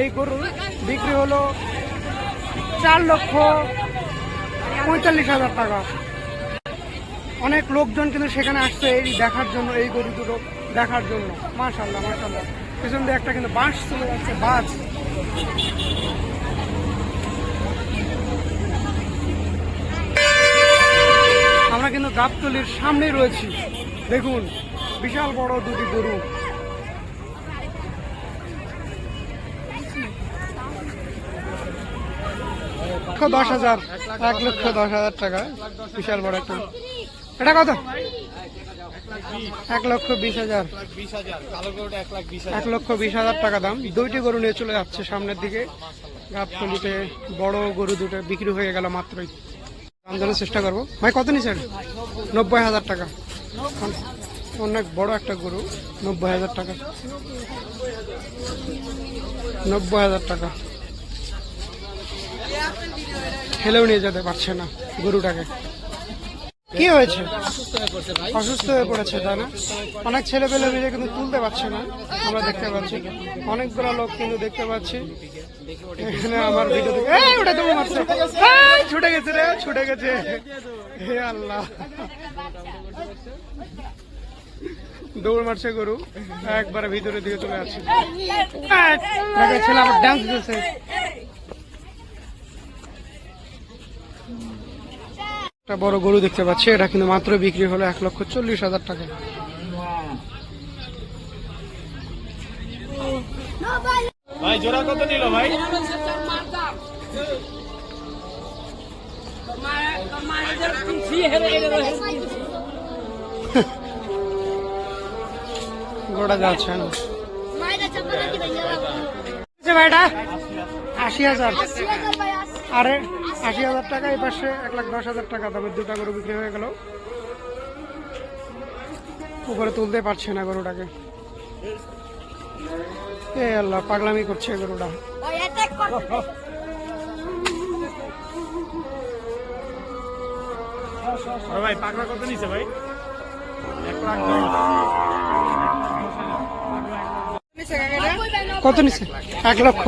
এই গরু বিক্রি হলো চার লক্ষ পঁয়তাল্লিশ হাজার টাকা। অনেক লোকজন কিন্তু সেখানে আসছে এই দেখার জন্য, এই গরু দুটো দেখার জন্য। মাশাল্লাহ মাশাল্লাহ পেছন দিয়ে একটা কিন্তু বাঁশ চলে যাচ্ছে বাস আমরা কিন্তু গাবতলির সামনেই রয়েছি। দেখুন, বিশাল বড় দুটি গরু। দশ হাজার, এক লক্ষ দশ হাজার টাকা, বিশাল বড় একটা। এটা কত? এক লক্ষ বিশ হাজার। এক লক্ষ বিশ হাজার টাকা দাম। দুইটি গরু নিয়ে চলে যাচ্ছে সামনের দিকে। গাবতলিতে বড় গরু দুটো বিক্রি হয়ে গেল মাত্রই। দাম জানার চেষ্টা করব। ভাই, কত নিচ্ছেন নব্বই হাজার টাকা। অনেক বড় একটা গরু। নব্বই হাজার টাকা। নব্বই হাজার টাকা। খেলেও নিয়ে যেতে পারছে না গরুটাকে। কি হয়েছে? অসুস্থ হয়ে পড়ছে, তাই না? অনেক ছেলে পেলে মিলে কিন্তু তুলতে পারছে না, আমরা দেখতে পাচ্ছি। অনেকগুলো লোক কিন্তু দেখতে পাচ্ছি। এখানে আমার ছুটে গেছে রে, ছুটে গেছে। হে আল্লাহ। দৌড় মারছে গরু। একবারে ভিতরে দিকে চলে আসছে ছেলে আবার ডান্স দিতেছে। একটা বড় গরু দেখতে পাচ্ছি এটা কিন্তু মাত্র বিক্রি হলো এক লক্ষ চল্লিশ হাজার টাকা। ভাই জোড়া কত নিল ভাই? গোটা যাচ্ছে না। মায়েরা চাপাটা কি ভেঙে গেল ভাইটা আশি হাজার আরে আশি হাজার টাকা এই পাশে এক লাখ দশ হাজার টাকা তবে দুটা গরু বিক্রি হয়ে গেল। উপরে তুলতে পারছে না গরুটাকে। এ আল্লাহ পাগলামি করছে গরুটা। ভাই কত নিছে ভাই? কত নিচ্ছে এক লক্ষ।